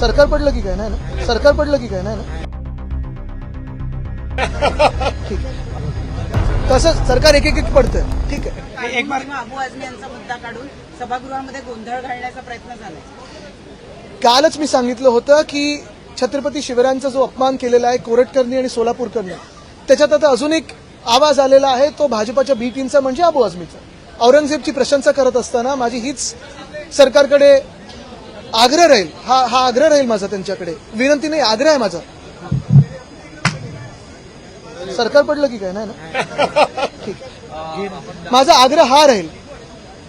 सरकार पडलं की काय? नाही ना? सरकार पडलं की काय? नाही ना? ठीक आहे. तसंच सरकार एक एक एक पडतं ठीक आहे. एक बार अबू आझमी यांचा मुद्दा काढून सभागृहामध्ये गोंधळ घालण्याचा प्रयत्न झाला कालच मी सांगितलं होतं की छत्रपती शिवरायांचा जो अपमान केलेला आहे कोरटकरनी आणि सोलापूरकरनी त्याच्यात आता अजून एक आवाज आलेला आहे तो भाजपाच्या बी टीमचा म्हणजे अबू आझमीचा. औरंगजेबची प्रशंसा करत असताना माझी हीच सरकारकडे आग्रह राहील. हा हा आग्रह राहील माझा त्यांच्याकडे. विनंती नाही आग्रह आहे माझा. सरकार पडलं की काय? नाही ना? ठीक. माझा आग्रह हा राहील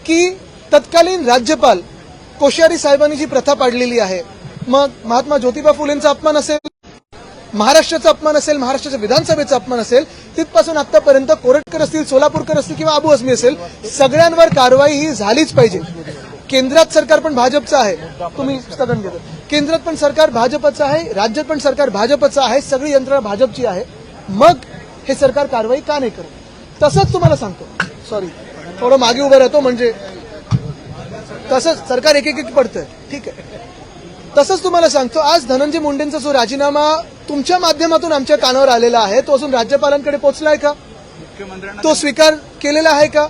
की तत्कालीन राज्यपाल कोश्यारी साहेबांनी जी प्रथा पाडलेली आहे मग महात्मा ज्योतिबा फुलेंचा अपमान असेल महाराष्ट्राचा अपमान असेल महाराष्ट्राच्या विधानसभेचा अपमान असेल तिथपासून आतापर्यंत कोरटकर असतील सोलापूरकर असतील किंवा अबू असमी असेल सगळ्यांवर कारवाई ही झालीच पाहिजे. केंद्रात सरकार पण भाजपचं आहे. तुम्ही स्थगन घेतो. केंद्रात पण सरकार भाजपचं आहे राज्यात पण सरकार भाजपचं आहे सगळी यंत्रणा भाजपची आहे. मग हे सरकार कारवाई का नाही करत? तसंच तुम्हाला सांगतो. सॉरी थोडं मागे उभं राहतो म्हणजे तसंच सरकार एक एक पडतंय. ठीक आहे. तसंच तुम्हाला सांगतो आज धनंजय मुंडेंचा जो राजीनामा तुमच्या माध्यमातून आमच्या कानावर आलेला आहे तो अजून राज्यपालांकडे पोहोचलाय का? तो स्वीकार केलेला आहे का?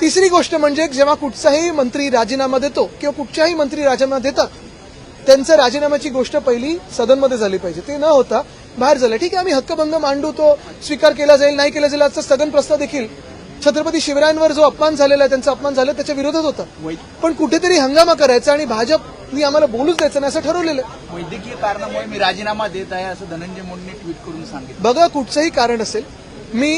तिसरी गोष्ट म्हणजे जेव्हा कुठचाही मंत्री राजीनामा देतो किंवा कुठच्याही मंत्री राजीनामा देतात त्यांच्या राजीनाम्याची गोष्ट पहिली सदनमध्ये झाली पाहिजे. ते न होता बाहेर झालं. ठीक आहे आम्ही हक्कभंग मांडू तो स्वीकार केला जाईल नाही केला जाईल आजचा स्थगन प्रस्ताव देखील छत्रपती शिवरायांवर जो अपमान झालेला आहे त्यांचा अपमान झाला त्याच्या विरोधात होता. पण कुठेतरी हंगामा करायचा आणि भाजपनी आम्हाला बोलूच द्यायचं नाही असं ठरवलेलं वैद्यकीय कारणामुळे मी राजीनामा देत आहे असं धनंजय मुंडेंनी ट्विट करून सांगितलं. बघा कुठचंही कारण असेल मी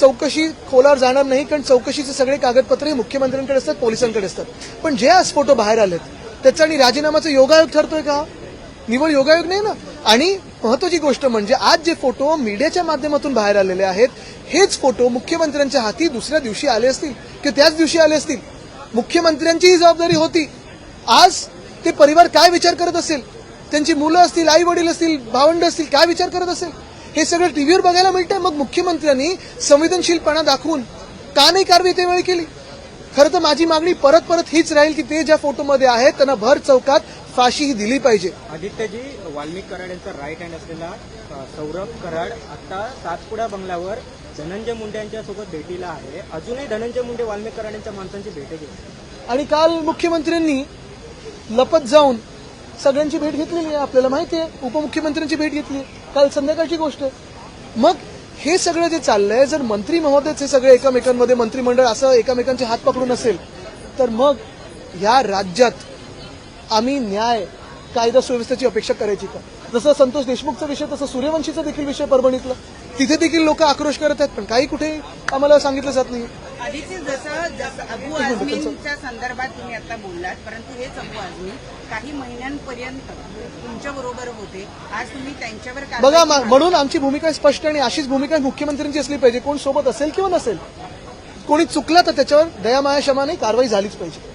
चौकशी खोलावर जाणार नाही कारण चौकशीचे सगळे कागदपत्रे मुख्यमंत्र्यांकडे असतात पोलिसांकडे असतात. पण जे आज फोटो बाहेर आलेत त्याचा आणि राजीनामाचा योगायोग ठरतोय का? निवड योगायोग नाही ना? आणि महत्वाची गोष्ट म्हणजे आज जे फोटो मीडियाच्या माध्यमातून बाहेर आलेले आहेत हेच फोटो मुख्यमंत्र्यांच्या हाती दुसऱ्या दिवशी आले असतील किंवा त्याच दिवशी आले असतील? मुख्यमंत्र्यांचीही जबाबदारी होती. आज ते परिवार काय विचार करत असेल? त्यांची मुलं असतील आई वडील असतील भावंड असतील काय विचार करत असेल? हे सगळं टीव्हीवर बघायला मिळतंय. मग मुख्यमंत्र्यांनी संवेदनशीलपणा दाखवून का नाही कारवाई त्यावेळी केली? खरं तर माझी मागणी परत परत हीच राहील की ते ज्या फोटोमध्ये आहेत त्यांना भर चौकात फाशी ही दिली पाहिजे. आदित्यजी वाल्मिक कराड यांचा राईट हँड असलेला सौरभ कराड आता सातपुडा बंगल्यावर धनंजय मुंडे यांच्या सोबत भेटीला आहे. अजूनही धनंजय मुंडे वाल्मिक कराड यांच्या माणसांची भेट घेतली. आणि काल मुख्यमंत्र्यांनी लपत जाऊन सगळ्यांची भेट घेतलेली आहे आपल्याला माहिती आहे. उपमुख्यमंत्र्यांची भेट घेतली काल संध्याकाळची गोष्ट आहे. मग हे सगळं जे चाललंय जर मंत्री महोदयच हे सगळे एकमेकांमध्ये मंत्रिमंडळ असं एकमेकांचे हात पकडून असेल तर मग या राज्यात आम्ही न्याय कायदा सुव्यवस्थेची अपेक्षा करायची का? जसं संतोष देशमुखचा विषय तसं सूर्यवंशीचा देखील विषय परभणीतला. तिथे देखील लोक आक्रोश करत आहेत पण काही कुठे आम्हाला सांगितलं जात नाही. आधीचे जसं जसं अबू आझमींच्या संदर्भात तुम्ही आता बोललात परंतु हेच अबू आझमी काही महिन्यांपर्यंत तुमच्या बरोबर होते. आज तुम्ही त्यांच्यावर बघा. म्हणून आमची भूमिका स्पष्ट आणि अशीच भूमिका मुख्यमंत्र्यांची असली पाहिजे. कोण सोबत असेल किंवा नसेल. कोणी चुकलं तर त्याच्यावर दयामाया क्षमाने कारवाई झालीच पाहिजे.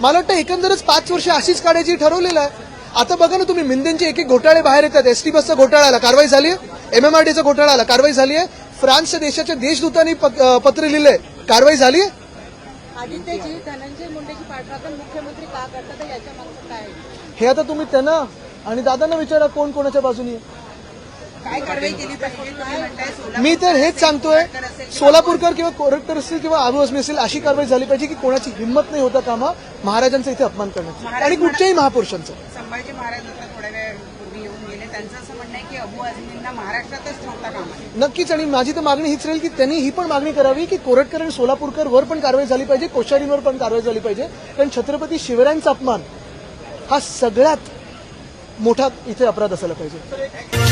मला वाटतं एकंदरच पाच वर्ष अशीच काढायची ठरवलेलं आहे. आता बघा ना तुम्ही मिंदेंचे एक एक घोटाळे बाहेर येतात. एसटी बसचा घोटाळा आला. कारवाई झाली आहे. एमएमआरडीचा घोटाळा आला. कारवाई झाली आहे. फ्रान्सच्या देशाच्या देशदूतांनी पत्र लिहिलंय. कारवाई झाली आहे? आदित्यजी धनंजय मुंडेची पाठराखण मुख्यमंत्री का करतात? तर याच्या मागचं काय आहे? हे आता तुम्ही त्यांना आणि दादांना विचारा कोण कोणाच्या बाजूनी मी तर हेच सांगतोय सोलापूरकर किंवा कोरटकर असतील किंवा असमी असेल अशी कारवाई झाली पाहिजे की कोणाची हिंमत नाही होता कामा महाराजांचा इथे अपमान करण्याची. आणि कुठच्याही महापुरुषांचा. संभाजी महाराज आता थोड्या वेळापूर्वी येऊन गेले. त्यांचं असं म्हणणं आहे की अबू आझमींना महाराष्ट्रातच ठेवता कामा. नक्कीच आणि माझी तर मागणी हीच राहील की त्यांनी ही पण मागणी करावी की कोरटकर आणि सोलापूरकर वर पण कारवाई झाली पाहिजे कोश्यारींवर पण कारवाई झाली पाहिजे. कारण छत्रपती शिवरायांचा अपमान हा सगळ्यात मोठा इथे अपराध असायला पाहिजे.